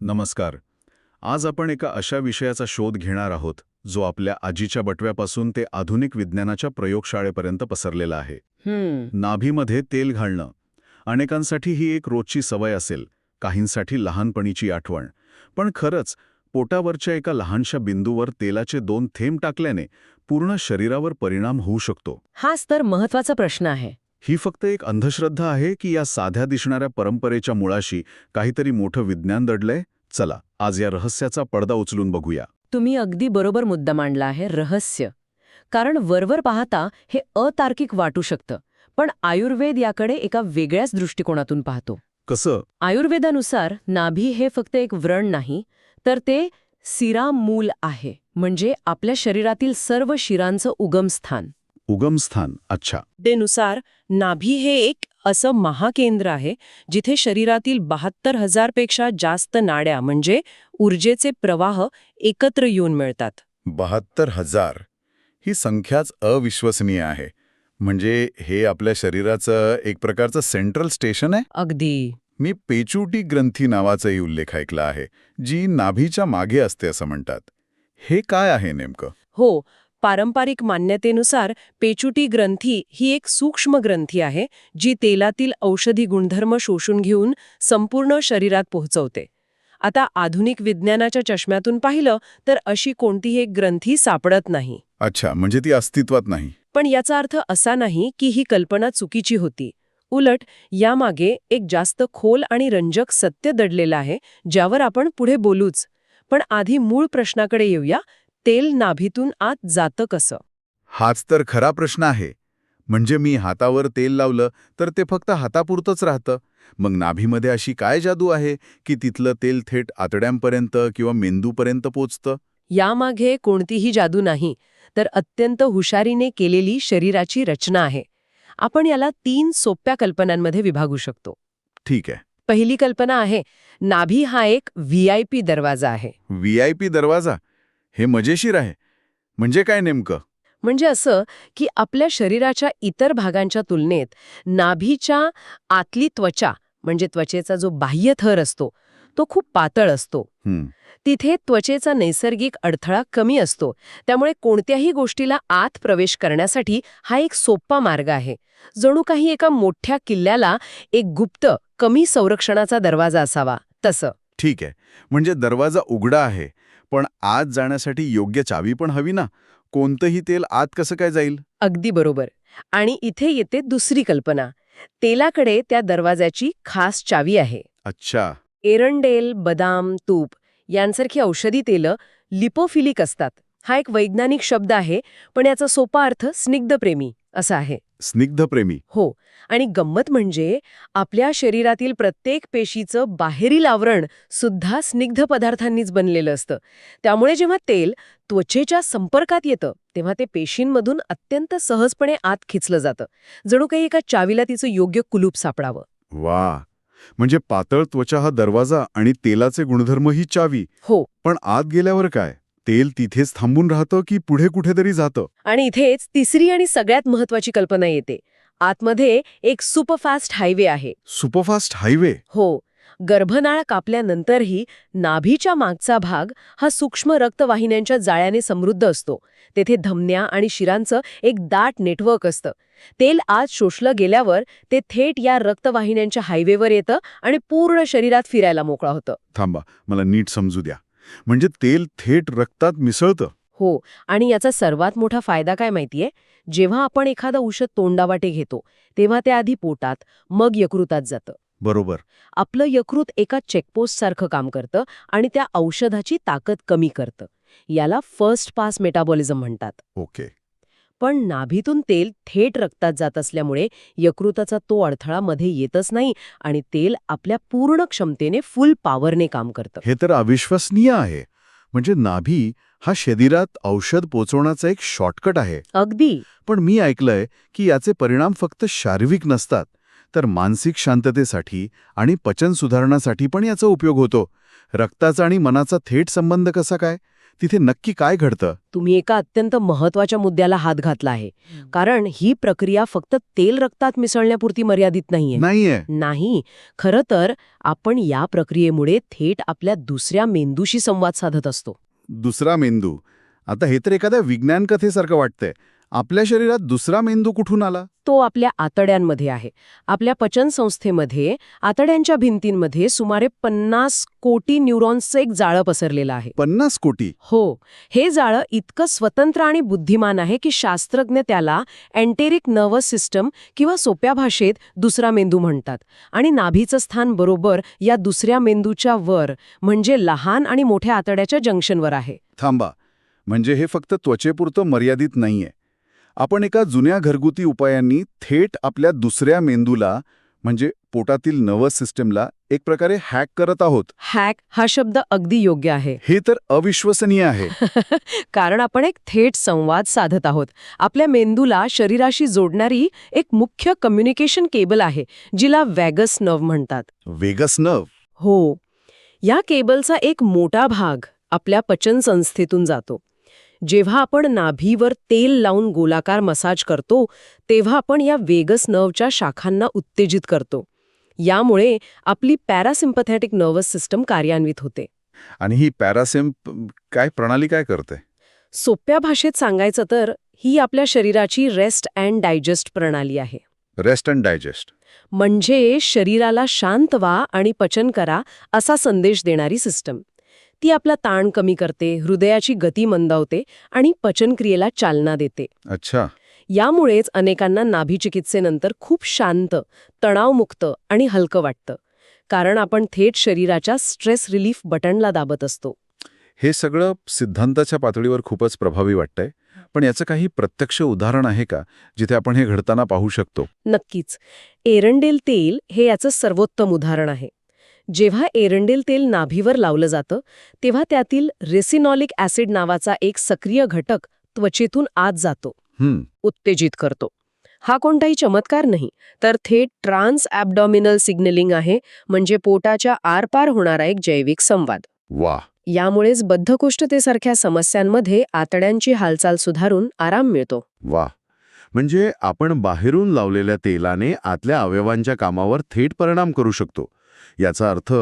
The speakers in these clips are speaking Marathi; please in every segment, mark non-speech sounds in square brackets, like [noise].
नमस्कार. आज आपण एका अशा विषयाचा शोध घेणार आहोत जो आपल्या आजीच्या बटव्यापासून ते आधुनिक विज्ञानाच्या प्रयोगशाळेपर्यंत पसरलेला आहे. नाभीमध्ये तेल घालणं. अनेकांसाठी ही एक रोजची सवय असेल काहींसाठी लहानपणीची आठवण. पण खरंच पोटावरच्या एका लहानशा बिंदूवर तेलाचे दोन थेंब टाकल्याने पूर्ण शरीरावर परिणाम होऊ शकतो. हाच तर महत्त्वाचा प्रश्न आहे. ही फक्त एक अंधश्रद्धा आहे की या साध्या दिसणाऱ्या परंपरेच्या मुळाशी काहीतरी मोठं विज्ञान दडलंय? चला आज या रहस्याचा पडदा उचलून बघूया. तुम्ही अगदी बरोबर मुद्दा मांडला आहे रहस्य. कारण वरवर पाहता हे अतार्किक वाटू शकतं पण आयुर्वेद याकडे एका वेगळ्याच दृष्टिकोनातून पाहतो. कसं? आयुर्वेदानुसार नाभी हे फक्त एक व्रण नाही तर ते सिरामूल आहे म्हणजे आपल्या शरीरातील सर्व शिरांचं उगमस्थान. उगमस्थान अच्छा. नुसार नाभी हे एक असं महाकेंद्र आहे जिथे शरीरातील बहात्तर हजारपेक्षा जास्त नाड्या म्हणजे ऊर्जेचे प्रवाह एकत्र येऊन मिळतात. बहात्तर हजार? ही संख्याच अविश्वसनीय आहे. म्हणजे हे आपल्या शरीराचं एक प्रकारचं सेंट्रल स्टेशन आहे? अगदी. मी पेचुटी ग्रंथी नावाचाही उल्लेख ऐकला आहे जी नाभीच्या मागे असते असं म्हणतात. हे काय आहे नेमकं? हो पारंपरिक मान्यतेनुसार पेचुटी ग्रंथी ही एक सूक्ष्म ग्रंथी आहे जी तेलातील औषधी गुणधर्म शोषून घेऊन संपूर्ण शरीरात पोहोचवते. आता आधुनिक विज्ञानाच्या चष्म्यातून पाहिलं तर अशी कोणतीही एक ग्रंथी सापडत नाही. अच्छा म्हणजे ती अस्तित्वात नाही. पण याचा अर्थ असा नाही की ही कल्पना चुकीची होती. उलट यामागे एक जास्त खोल आणि रंजक सत्य दडलेलं आहे ज्यावर आपण पुढे बोलूच. पण आधी मूळ प्रश्नाकडे येऊया तेल नाभीतून आत जातं कसं? हाच तर खरा प्रश्न आहे. म्हणजे मी हातावर तेल लावलं तर ते फक्त हातापुरतंच राहतं. मग नाभीमध्ये अशी काय जादू आहे की तिथलं तेल थेट आतड्यांपर्यंत किंवा मेंदूपर्यंत पोचतं? यामागे कोणतीही जादू नाही तर अत्यंत हुशारीने केलेली शरीराची रचना आहे. आपण याला तीन सोप्या कल्पनांमध्ये विभागू शकतो. ठीक आहे. पहिली कल्पना आहे नाभी हा एक व्ही आय पी दरवाजा आहे. व्ही आय पी दरवाजा? हे मजेशीर आहे. म्हणजे काय नेमकं? म्हणजे असं की आपल्या शरीराच्या इतर भागांच्या तुलनेत नाभीच्या आतली त्वचा म्हणजे त्वचेचा जो बाह्य थर असतो तो खूप पातळ असतो. तिथे त्वचेचा नैसर्गिक अडथळा कमी असतो. त्यामुळे कोणत्याही गोष्टीला आत प्रवेश करण्यासाठी हा एक सोपा मार्ग आहे. जणू काही एका मोठ्या किल्ल्याला एक गुप्त कमी संरक्षणाचा दरवाजा असावा. तसं. ठीक आहे. म्हणजे दरवाजा उघडा आहे. पण आत जाण्यासाठी योग्य चावी पण हवी ना? कोणतंही तेल आत कसं काय जाईल? अगदी बरोबर. आणि इथे येते दुसरी कल्पना. तेलाकडे त्या दरवाजाची खास चावी आहे. अच्छा. एरंडेल बदाम तूप यांसारखी औषधी तेलं लिपोफिलिक असतात. हा एक वैज्ञानिक शब्द आहे पण याचा सोपा अर्थ स्निग्धप्रेमी असा आहे. स्निग्धप्रेमी हो. आणि गंमत म्हणजे आपल्या शरीरातील प्रत्येक पेशीचं बाहेरील आवरण सुद्धा स्निग्ध पदार्थांनीच बनलेलं असतं. त्यामुळे जेव्हा तेल त्वचेच्या संपर्कात येतं तेव्हा ते पेशींमधून अत्यंत सहजपणे आत खिचलं जातं. जणू काही एका चावीला तिचं योग्य कुलूप सापडावं. वा. म्हणजे पातळ त्वचा हा दरवाजा आणि तेलाचे गुणधर्म ही चावी. हो. पण आत गेल्यावर काय? तेल तिथेच थांबून राहतं की पुढे कुठेतरी जातं? आणि इथेच तिसरी आणि सगळ्यात महत्वाची कल्पना येते. आतमध्ये एक सुपरफास्ट हायवे आहे. Superfast highway? हो. गर्भनाळ कापल्यानंतरही नाभीच्या मागचा भाग हा सूक्ष्म रक्तवाहिन्यांच्या जाळ्याने समृद्ध असतो. तेथे धमन्या आणि शिरांचं एक दाट नेटवर्क असतं. तेल आज शोषलं गेल्यावर ते थेट या रक्तवाहिन्यांच्या हायवेवर येतं आणि पूर्ण शरीरात फिरायला मोकळा होतं. थांबा मला नीट समजू द्या. म्हणजे तेल थेट रक्तात मिसळतं. हो आणि याचा सर्वात मोठा फायदा काय माहितीये? जेव्हा आपण एखादं औषध तोंडावाटे घेतो तेव्हा ते आधी पोटात मग यकृतात जातं. बरोबर. आपलं यकृत एका चेकपोस्टसारखं काम करतं आणि त्या औषधाची ताकद कमी करतं. याला फर्स्ट पास मेटाबॉलिझम म्हणतात. ओके. पण नाभीतून तेल थेट रक्तात जात असल्यामुळे यकृताचा तो अडथळा मध्ये येतच नाही आणि तेल आपल्या पूर्ण क्षमतेने फुल पॉवरने काम करतं. हे तर अविश्वसनीय आहे. म्हणजे नाभी हा शरीरात औषध पोचवण्याचा एक शॉर्टकट आहे. अगदी. पण मी ऐकलंय की याचे परिणाम फक्त शारीरिक नसतात तर मानसिक शांततेसाठी आणि पचन सुधारण्यासाठी पण याचा उपयोग होतो. रक्ताचा आणि मनाचा थेट संबंध कसा काय? तिथे नक्की काय घडतं? तुम्ही एका अत्यंत महत्त्वाच्या मुद्द्याला हात घातला आहे. कारण ही प्रक्रिया फक्त तेल रक्तात मिसळण्यापुरती मर्यादित नाहीये. नाहीये. नाही. खरं तर आपण या प्रक्रियेमुळे थेट आपल्या दुसऱ्या मेंदूशी संवाद साधत असतो. दुसरा मेंदू. आता हे तर एखाद्या विज्ञान कथेसारखं वाटतंय. आपल्या शरीरात दुसरा मेंदू कुठून आला? तो आपल्या आतड्यांमध्ये आहे. आपल्या पचन संस्थेमध्ये आतड्यांच्या भिंतींमध्ये सुमारे पन्नास कोटी न्यूरॉन्सचं एक जाळं पसरलेलं आहे. पन्नास कोटी? हो. हे जाळं इतकं स्वतंत्र आणि बुद्धिमान आहे की शास्त्रज्ञ त्याला एन्टेरिक नर्वस सिस्टम किंवा सोप्या भाषेत दुसरा मेंदू म्हणतात. आणि नाभीचं स्थान बरोबर या दुसऱ्या मेंदूच्या वर म्हणजे लहान आणि मोठ्या आतड्याच्या जंक्शनवर आहे. थांबा. म्हणजे हे फक्त त्वचेपुरतं मर्यादित नाहीये. आपण एका जुन्या घरगुती उपायांनी थेट आपल्या दुसऱ्या मेंदूला म्हणजे पोटातील नर्वस सिस्टमला एक प्रकारे हॅक करत आहोत. हॅक हा शब्द अगदी योग्य आहे. हे तर अविश्वसनीय आहे. [laughs] कारण आपण एक थेट संवाद साधत आहोत. आपल्या मेंदूला शरीराशी जोडणारी एक मुख्य कम्युनिकेशन केबल आहे जिला वॅगस नर्व म्हणतात. वेगस नव हो. या केबलचा एक मोठा भाग आपल्या पचन संस्थेतून जातो. जेव्हा आपण नाभीवर तेल लावून गोलाकार मसाज करतो तेव्हा आपण या वेगस नर्वच्या शाखांना उत्तेजित करतो. यामुळे आपली पॅरासिम्पथॅटिक नर्वस सिस्टम कार्यान्वित होते. आणि ही पॅरासिम काय प्रणाली काय करते? सोप्या भाषेत सांगायचं तर ही आपल्या शरीराची रेस्ट अँड डायजेस्ट प्रणाली आहे. Rest and digest. म्हणजे शरीराला शांत व्हा आणि पचन करा असा संदेश देणारी सिस्टम. ती आपला ताण कमी करते हृदयाची गती मंदावते आणि पचनक्रियेला चालना देते. अच्छा. यामुळेच अनेकांना नाभी चिकित्सेनंतर खूप शांत तणावमुक्त आणि हलकं वाटतं. कारण आपण थेट शरीराच्या स्ट्रेस रिलीफ बटनला दाबत असतो. हे सगळं सिद्धांताच्या पातळीवर खूपच प्रभावी वाटतंय. पण याचं काही प्रत्यक्ष उदाहरण आहे का जिथे आपण हे घडताना पाहू शकतो? नक्कीच. एरंडेल तेल हे याचं सर्वोत्तम उदाहरण आहे. जेव्हा एरंडेल तेल नाभीवर लावलं जातं तेव्हा त्यातील रेसिनॉलिक ॲसिड नावाचा एक सक्रिय घटक त्वचेतून आत जातो. उत्तेजित करतो. हा कोणताही चमत्कार नाही तर थेट ट्रान्स ॲबडॉमिनल सिग्नलिंग आहे म्हणजे पोटाच्या आरपार होणारा एक जैविक संवाद. वा यामुळेच बद्धकोष्ठतेसारख्या समस्यांमध्ये आतड्यांची हालचाल सुधारून आराम मिळतो. वा म्हणजे आपण बाहेरून लावलेल्या तेलाने आतल्या अवयवांच्या कामावर थेट परिणाम करू शकतो. याचा अर्थ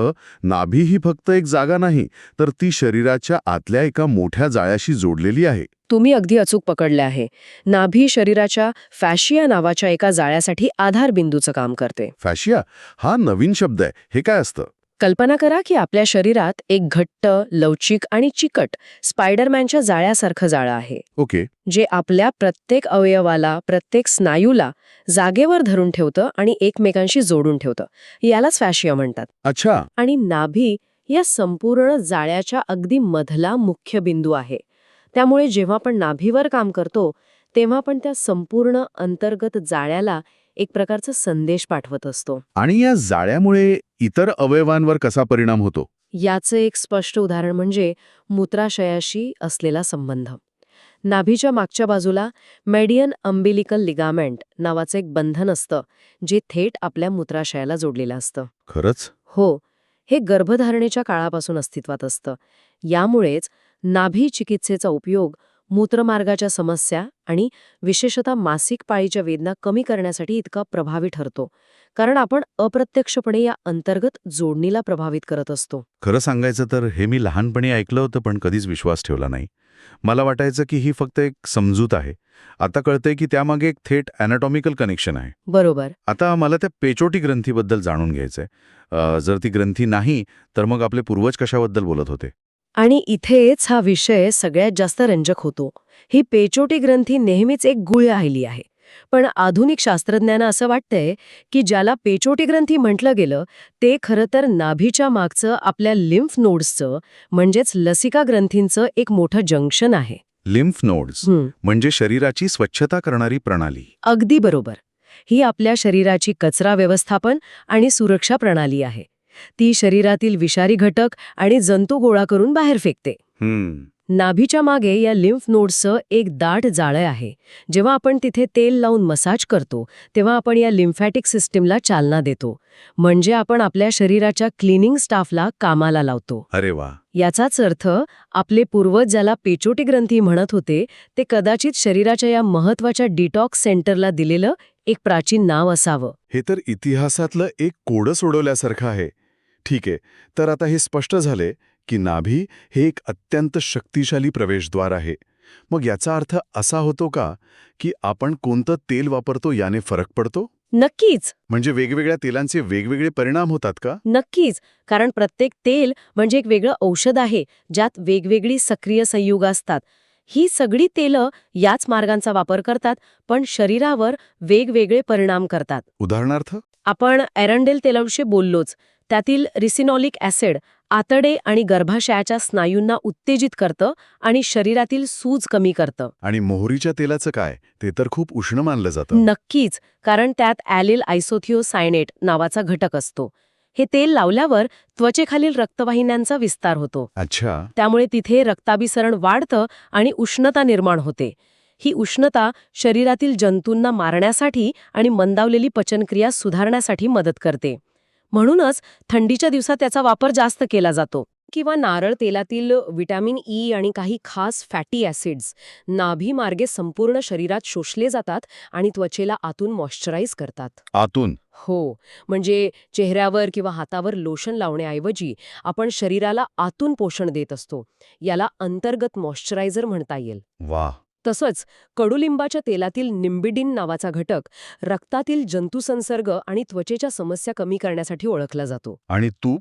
नाभी ही फक्त एक जागा नाही तर ती शरीराच्या आतल्या एका मोठ्या जाळ्याशी जोडलेली आहे. तुम्ही अगदी अचूक पकडले आहे. नाभी शरीराच्या फॅशिया नावाच्या एका जाळ्यासाठी आधारबिंदूचं काम करते. फॅशिया? हा नवीन शब्द आहे. हे काय असतं? कल्पना करा की आपल्या शरीरात एक घट्ट लवचिक आणि चिकट स्पायडरमॅनच्या जाळ्यासारखं जाळं आहे. ओके. जे आपल्या प्रत्येक अवयवाला प्रत्येक स्नायूला जागेवर धरून ठेवतं आणि एकमेकांशी जोडून ठेवतं. यालाच फॅशिया म्हणतात. अच्छा. आणि नाभी या संपूर्ण जाळ्याच्या अगदी मधला मुख्य बिंदू आहे. त्यामुळे जेव्हा आपण नाभीवर काम करतो तेव्हा आपण त्या संपूर्ण अंतर्गत जाळ्याला एक प्रकारचा संदेश पाठवत असतो. आणि या जाळ्यामुळे इतर अवयवांवर कसा परिणाम होतो? याचं एक स्पष्ट उदाहरण म्हणजे मूत्राशयाशी असलेला संबंध. नाभीच्या मागच्या बाजूला मेडियन अंबिलिकल लिगामेंट नावाचं एक बंधन असतं जे थेट आपल्या मूत्राशयाला जोडलेलं असतं. खरंच? हो हे गर्भधारणेच्या काळापासून अस्तित्वात असतं. यामुळेच नाभी चिकित्सेचा उपयोग मूत्रमार्गाच्या समस्या आणि विशेषतः मासिक पाळीच्या वेदना कमी करण्यासाठी इतका प्रभावी ठरतो. कारण आपण अप्रत्यक्षपणे या अंतर्गत जोडणीला प्रभावित करत असतो. खरं सांगायचं तर हे मी लहानपणी ऐकलं होतं पण कधीच विश्वास ठेवला नाही. मला वाटायचं की ही फक्त एक समजूत आहे. आता कळतंय की त्यामागे एक थेट अॅनाटॉमिकल कनेक्शन आहे. बरोबर. आता मला त्या पेचोटी ग्रंथीबद्दल जाणून घ्यायचंय. जर ती ग्रंथी नाही तर मग आपले पूर्वज कशाबद्दल बोलत होते? आणि इथेच हा विषय सगळ्यात जास्त रंजक होतो. ही पेचोटी ग्रंथी नेहमीच एक गुळ राहिली आहे. पण आधुनिक शास्त्रज्ञांना असं वाटतंय की ज्याला पेचोटी ग्रंथी म्हटलं गेलं ते खरं तर नाभीच्या मागचं आपल्या लिम्फ नोड्सचं म्हणजेच लसिका ग्रंथींचं एक मोठं जंक्शन आहे. लिम्फ नोड्स म्हणजे शरीराची स्वच्छता करणारी प्रणाली. अगदी बरोबर. ही आपल्या शरीराची कचरा व्यवस्थापन आणि सुरक्षा प्रणाली आहे. ती शरीरातील विषारी घटक आणि जंतू गोळा करून बाहेर फेकते. हम्म. नाभीच्या मागे या लिम्फ नोड्सचं एक दाट जाळं आहे. जेव्हा आपण तिथे तेल लावून मसाज करतो तेव्हा आपण या लिम्फॅटिक सिस्टीमला चालना देतो. म्हणजे आपण आपल्या शरीराच्या क्लिनिंग स्टाफला कामाला लावतो. अरे वा. याचाच अर्थ आपले पूर्वज ज्याला पेचोटी ग्रंथी म्हणत होते ते कदाचित शरीराच्या या महत्त्वाच्या डिटॉक्स सेंटरला दिलेलं एक प्राचीन नाव असावं. हे तर इतिहासातलं एक कोडं सोडवल्यासारखं आहे. ठीक आहे. तर आता हे स्पष्ट झाले की नाभी हे एक अत्यंत शक्तिशाली प्रवेशद्वार आहे. मग याचा अर्थ असा होतो का की आपण कोणतं तेल वापरतो याने फरक पडतो? नक्कीच. म्हणजे वेगवेगळ्या तेलांचे वेगवेगळे परिणाम होतात का? नक्कीच. कारण प्रत्येक तेल म्हणजे एक वेगळं औषध आहे ज्यात वेगवेगळी सक्रिय संयुग असतात. ही सगळी तेलं याच मार्गांचा वापर करतात पण शरीरावर वेगवेगळे परिणाम करतात. उदाहरणार्थ? आपण एरंडेल तेलाविषयी बोललोच. त्यातील रिसिनॉलिक ॲसिड आतडे आणि गर्भाशयाच्या स्नायूंना उत्तेजित करतं आणि शरीरातील सूज कमी करतं. आणि मोहरीच्या तेलाचं काय? ते तर खूप उष्ण मानलं जातं. नक्कीच कारण त्यात ॲलिल आयसोथिओसायनेट नावाचा घटक असतो. हे तेल लावल्यावर त्वचेखालील रक्तवाहिन्यांचा विस्तार होतो. अच्छा. त्यामुळे तिथे रक्ताभिसरण वाढतं आणि उष्णता निर्माण होते. ही उष्णता शरीरातील जंतूंना मारण्यासाठी आणि मंदावलेली पचनक्रिया सुधारण्यासाठी मदत करते. म्हणूनच थंडीच्या दिवसात त्याचा वापर जास्त केला जातो. किंवा नारळ तेलातील विटॅमिन ई आणि काही खास फॅटी ॲसिड्स नाभीमार्गे संपूर्ण शरीरात शोषले जातात आणि त्वचेला आतून मॉइश्चराईज करतात. आतून? हो. म्हणजे चेहऱ्यावर किंवा हातावर लोशन लावण्याऐवजी आपण शरीराला आतून पोषण देत असतो. याला अंतर्गत मॉइश्चरायझर म्हणता येईल. वा तसंच कडुलिंबाच्या तेलातील निंबिडिन नावाचा घटक रक्तातील जंतुसंसर्ग आणि त्वचेच्या समस्या कमी करण्यासाठी ओळखला जातो. आणि तूप?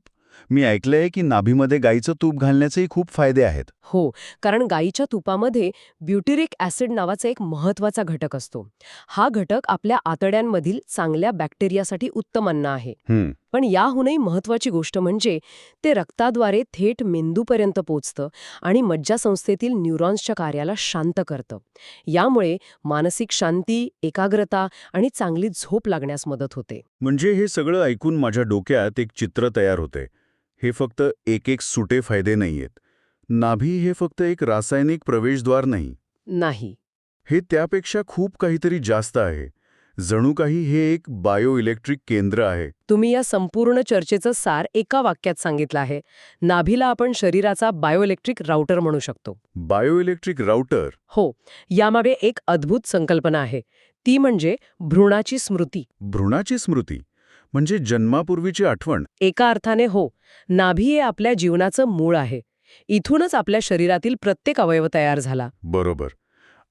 मी ऐकलंय की नाभीमध्ये गाईचं तूप घालण्याचेही खूप फायदे आहेत. हो कारण गाईच्या तुपामध्ये ब्युटिरिक ॲसिड नावाचा एक महत्त्वाचा घटक असतो. हा घटक आपल्या आतड्यांमधील चांगल्या बॅक्टेरियासाठी उत्तम अन्न आहे. पण याहूनही महत्वाची गोष्ट म्हणजे ते रक्ताद्वारे थेट मेंदूपर्यंत पोचतं आणि मज्जासंस्थेतील न्यूरॉन्सच्या कार्याला शांत करतं. यामुळे मानसिक शांती एकाग्रता आणि चांगली झोप लागण्यास मदत होते. म्हणजे हे सगळं ऐकून माझ्या डोक्यात एक चित्र तयार होते. हे फक्त एक एक सुटे फायदे नाहीयेत. नाभी हे फक्त एक रासायनिक प्रवेशद्वार नाही. नाही. हे त्यापेक्षा खूप काहीतरी जास्त आहे. जणू काही हे एक बायो इलेक्ट्रिक केंद्र आहे. तुम्ही या संपूर्ण चर्चेचं सार एका वाक्यात सांगितलं आहे. नाभीला आपण शरीराचा बायोइलेक्ट्रिक राउटर म्हणू शकतो. Bio electric router? हो यामागे एक अद्भुत संकल्पना आहे. ती म्हणजे भ्रूणाची स्मृती. भ्रूणाची स्मृती? म्हणजे जन्मापूर्वीची आठवण? एका अर्थाने हो नाभी हे आपल्या जीवनाचं मूळ आहे. इथूनच आपल्या शरीरातील प्रत्येक अवयव तयार झाला. बरोबर.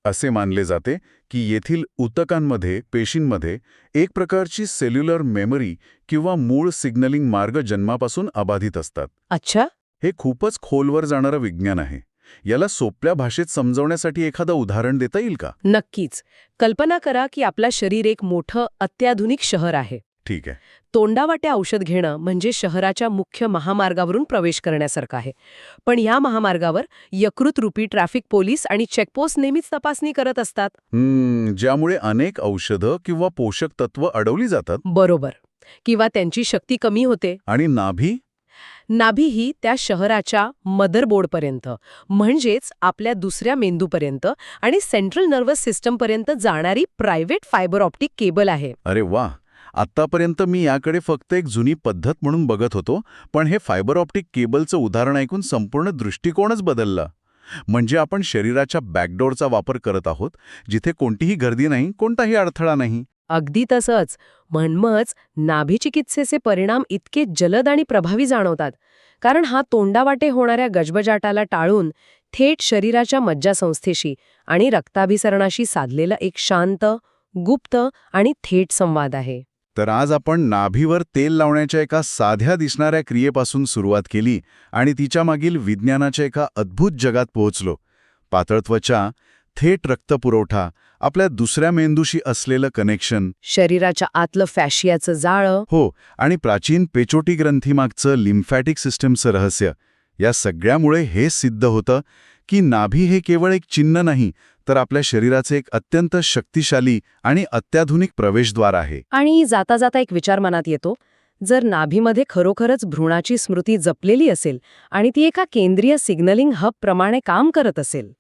असे मानले जाते की येथील उतकांमध्ये पेशींमध्ये एक प्रकारची सेल्युलर मेमरी किंवा मूळ सिग्नलिंग मार्ग जन्मापासून अबाधित असतात. अच्छा. हे खूपच खोलवर जाणारं विज्ञान आहे. याला सोप्या भाषेत समजवण्यासाठी एखादं उदाहरण देता येईल का? नक्कीच. कल्पना करा की आपलं शरीर एक मोठं अत्याधुनिक शहर आहे. ठीक आहे. तोंडावाटे औषध घेणं म्हणजे शहराच्या मुख्य महामार्गावरून प्रवेश करण्यासारखं आहे. पण या महामार्गावर यकृत रूपी ट्रॅफिक पोलीस आणि चेकपोस्ट नेहमीच तपासणी करत असतात? ज्यामुळे अनेक औषधं किंवा पोषक तत्व अडवली जातात? बरोबर. किंवा त्यांची शक्ती कमी होते? आणि नाभी? नाभी ही त्या शहराच्या मदरबोर्डपर्यंत म्हणजेच आपल्या दुसऱ्या मेंदूपर्यंत आणि सेंट्रल नर्वस सिस्टमपर्यंत जाणारी प्रायव्हेट फायबर ऑप्टिक केबल आहे. अरे वा आत्तापर्यंत मी याकडे फक्त एक जुनी पद्धत म्हणून बघत होतो पण हे फायबर ऑप्टिक केबलचं उदाहरण ऐकून संपूर्ण दृष्टिकोनच बदलला. म्हणजे आपण शरीराच्या बॅकडोरचा वापर करत आहोत जिथे कोणतीही गर्दी नाही कोणताही अडथळा नाही. अगदी तसंच. म्हणमच नाभिचिकित्सेचे परिणाम इतके जलद आणि प्रभावी जाणवतात. कारण हा तोंडावाटे होणाऱ्या गजबजाटाला टाळून थेट शरीराच्या मज्जासंस्थेशी आणि रक्ताभिसरणाशी साधलेला एक शांत गुप्त आणि थेट संवाद आहे. तर आज आपण नाभीवर तेल लावण्याच्या एका साध्या दिसणाऱ्या क्रियेपासून सुरुवात केली आणि तिच्या मागील विज्ञानाच्या एका अद्भुत जगात पोहोचलो. पातळ त्वचा थेट रक्तपुरवठा आपल्या दुसऱ्या मेंदूशी असलेलं कनेक्शन. शरीराच्या आतलं फॅशियाचं जाळं. हो आणि प्राचीन पेचोटी ग्रंथीमागचं लिम्फॅटिक सिस्टमचं रहस्य. या सगळ्यामुळे हे सिद्ध होतं की नाभी हे केवळ एक चिन्ह नाही तर आपल्या शरीराचे एक अत्यंत शक्तिशाली आणि अत्याधुनिक प्रवेशद्वार आहे आणि जाता जाता एक विचार मनात येतो जर नाभीमध्ये खरोखरच भ्रूणाची स्मृती जपलेली असेल आणि ती एका केंद्रीय सिग्नलिंग हब प्रमाणे काम करत असेल.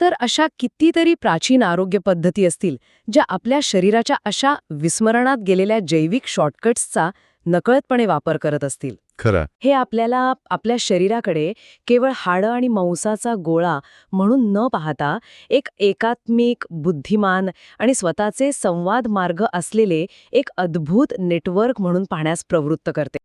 तर अशा कितीतरी प्राचीन आरोग्य पद्धती असतील ज्या आपल्या शरीराच्या अशा विस्मरणात गेलेल्या जैविक शॉर्टकट्सचा नकळतपणे वापर करत असतील खरं. हे आपल्याला आपल्या शरीराकडे केवळ हाडं आणि मांसाचा गोळा म्हणून न पाहता एक एकात्मिक बुद्धिमान आणि स्वतःचे संवाद मार्ग असलेले एक अद्भुत नेटवर्क म्हणून पाहण्यास प्रवृत्त करते.